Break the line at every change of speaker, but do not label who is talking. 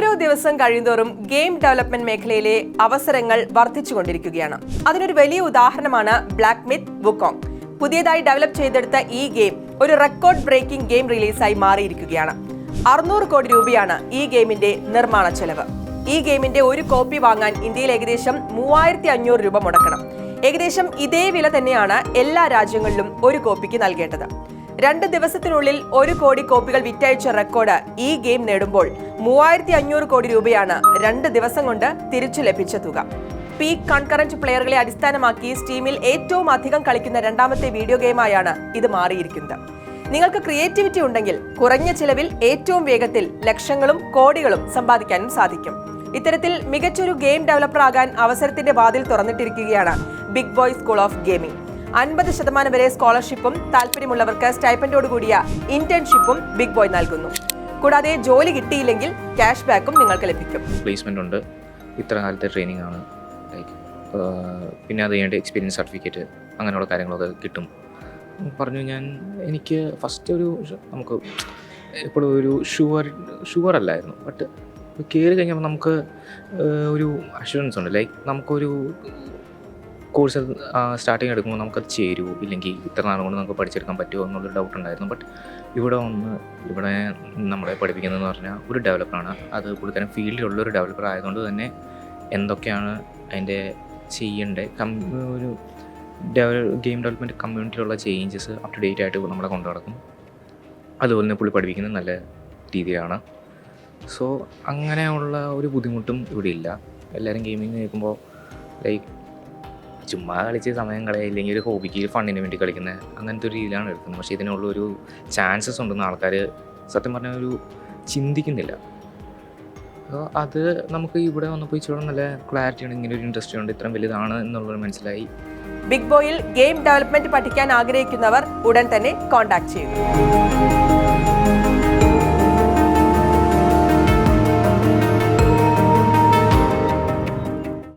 ഓരോ ദിവസം കഴിയുന്തോറും ഗെയിം ഡെവലപ്മെന്റ് മേഖലയിലെ അവസരങ്ങൾ വർദ്ധിച്ചുകൊണ്ടിരിക്കുകയാണ്. അതിനൊരു വലിയ ഉദാഹരണമാണ് ബ്ലാക്ക് മിത്ത് വുക്കോങ്. പുതിയതായി ഡെവലപ്പ് ചെയ്തെടുത്ത ഈ ഗെയിം ഒരു റെക്കോർഡ് ബ്രേക്കിംഗ് ഗെയിം റിലീസായി മാറിയിരിക്കുകയാണ്. അറുന്നൂറ് കോടി രൂപയാണ് ഈ ഗെയിമിന്റെ നിർമ്മാണ ചെലവ്. ഈ ഗെയിമിന്റെ ഒരു കോപ്പി വാങ്ങാൻ ഇന്ത്യയിൽ ഏകദേശം മൂവായിരത്തി അഞ്ഞൂറ് രൂപ മുടക്കണം. ഏകദേശം ഇതേ വില തന്നെയാണ് എല്ലാ രാജ്യങ്ങളിലും ഒരു കോപ്പിക്ക് നൽകേണ്ടത്. രണ്ട് ദിവസത്തിനുള്ളിൽ ഒരു കോടി കോപ്പികൾ വിറ്റയച്ച റെക്കോർഡ് ഈ ഗെയിം നേടുമ്പോൾ മൂവായിരത്തി അഞ്ഞൂറ് കോടി രൂപയാണ് രണ്ട് ദിവസം കൊണ്ട് തിരിച്ചു ലഭിച്ച തുക. പീക്ക് കൺകറന്റ് പ്ലെയറുകളെ അടിസ്ഥാനമാക്കി സ്റ്റീമിൽ ഏറ്റവും അധികം കളിക്കുന്ന രണ്ടാമത്തെ വീഡിയോ ഗെയിമായാണ് ഇത് മാറിയിരിക്കുന്നത്. നിങ്ങൾക്ക് ക്രിയേറ്റിവിറ്റി ഉണ്ടെങ്കിൽ കുറഞ്ഞ ചിലവിൽ ഏറ്റവും വേഗത്തിൽ ലക്ഷങ്ങളും കോടികളും സമ്പാദിക്കാനും സാധിക്കും. ഇത്തരത്തിൽ മികച്ചൊരു ഗെയിം ഡെവലപ്പർ ആകാൻ അവസരത്തിന്റെ വാതിൽ തുറന്നിട്ടിരിക്കുകയാണ് big boy school of gaming. അൻപത് ശതമാനം വരെ സ്കോളർഷിപ്പും താല്പര്യമുള്ളവർക്ക് സ്റ്റൈപ്പൻഡോടുകൂടിയ ഇന്റേൺഷിപ്പും ബിഗ് ബോയ് നൽകുന്നു. കൂടാതെ ജോലി കിട്ടിയില്ലെങ്കിൽ ക്യാഷ് ബാക്കും നിങ്ങൾക്ക് ലഭിക്കും.
പ്ലേസ്മെന്റ് ഉണ്ട്. ഇത്ര കാലത്തെ ട്രെയിനിങ് ആണ്. പിന്നെ അത് കഴിഞ്ഞിട്ട് എക്സ്പീരിയൻസ് സർട്ടിഫിക്കറ്റ് അങ്ങനെയുള്ള കാര്യങ്ങളൊക്കെ കിട്ടും. പറഞ്ഞു ഞാൻ എനിക്ക് ഫസ്റ്റ് ഒരു നമുക്ക് എപ്പോഴും ഒരു ഷുവർ ഷുവർ അല്ലായിരുന്നു. ബട്ട് കയറി കഴിഞ്ഞപ്പോൾ നമുക്ക് ഒരു അഷുറൻസ് ഉണ്ട്. ലൈക്ക് നമുക്കൊരു കോഴ്സ് സ്റ്റാർട്ടിങ് എടുക്കുമ്പോൾ നമുക്കത് ചേരുമോ ഇല്ലെങ്കിൽ ഇത്ര നാൾ കൊണ്ട് നമുക്ക് പഠിച്ചെടുക്കാൻ പറ്റുമോ എന്നുള്ളൊരു ഡൗട്ട് ഉണ്ടായിരുന്നു. ബട്ട് ഇവിടെ ഒന്ന് ഇവിടെ നമ്മളെ പഠിപ്പിക്കുന്നതെന്ന് പറഞ്ഞാൽ ഒരു ഡെവലപ്പറാണ് അത് കൂടുതലും ഫീൽഡിലുള്ള ഒരു ഡെവലപ്പർ ആയതുകൊണ്ട് തന്നെ എന്തൊക്കെയാണ് അതിന്റെ ചെയ്യേണ്ടത്? കം ഒരു ഗെയിം ഡെവലപ്മെന്റ് കമ്മ്യൂണിറ്റിയിലുള്ള ചേഞ്ചസ് അപ് ടു ഡേറ്റ് ആയിട്ട് നമ്മളെ കൊണ്ടു നടക്കും. അതുപോലെ തന്നെ പുള്ളി പഠിപ്പിക്കുന്നത് നല്ല രീതിയിലാണ്. സോ അങ്ങനെയുള്ള ഒരു ബുദ്ധിമുട്ടും ഇവിടെ ഇല്ല. എല്ലാവരും ഗെയിമിങ് കേൾക്കുമ്പോൾ ലൈക്ക് ചുമ്മാ കളിച്ച് സമയം കളയുക ഇല്ലെങ്കിൽ ഒരു ഹോബിക്ക് ഫണ്ടിന് വേണ്ടി കളിക്കുന്ന അങ്ങനത്തെ ഒരു രീതിയിലാണ് എടുക്കുന്നത്. പക്ഷേ ഇതിനുള്ളൊരു ചാൻസസ് ഉണ്ടെന്ന് ആൾക്കാർ സത്യം പറഞ്ഞാൽ ഒരു ചിന്തിക്കുന്നില്ല. അപ്പോൾ അത് നമുക്ക് ഇവിടെ വന്നപ്പോൾ ഇച്ചിരി നല്ല ക്ലാരിറ്റി ഉണ്ട് ഇങ്ങനെ ഒരു ഇൻഡസ്ട്രി ഉണ്ട് ഇത്രയും വലുതാണ് എന്നുള്ളത് മനസ്സിലായി.
ബിഗ് ബോയിൽ ഗെയിം ഡെവലപ്മെന്റ് പഠിക്കാൻ ആഗ്രഹിക്കുന്നവർ ഉടൻ തന്നെ കോൺടാക്ട് ചെയ്യുന്നു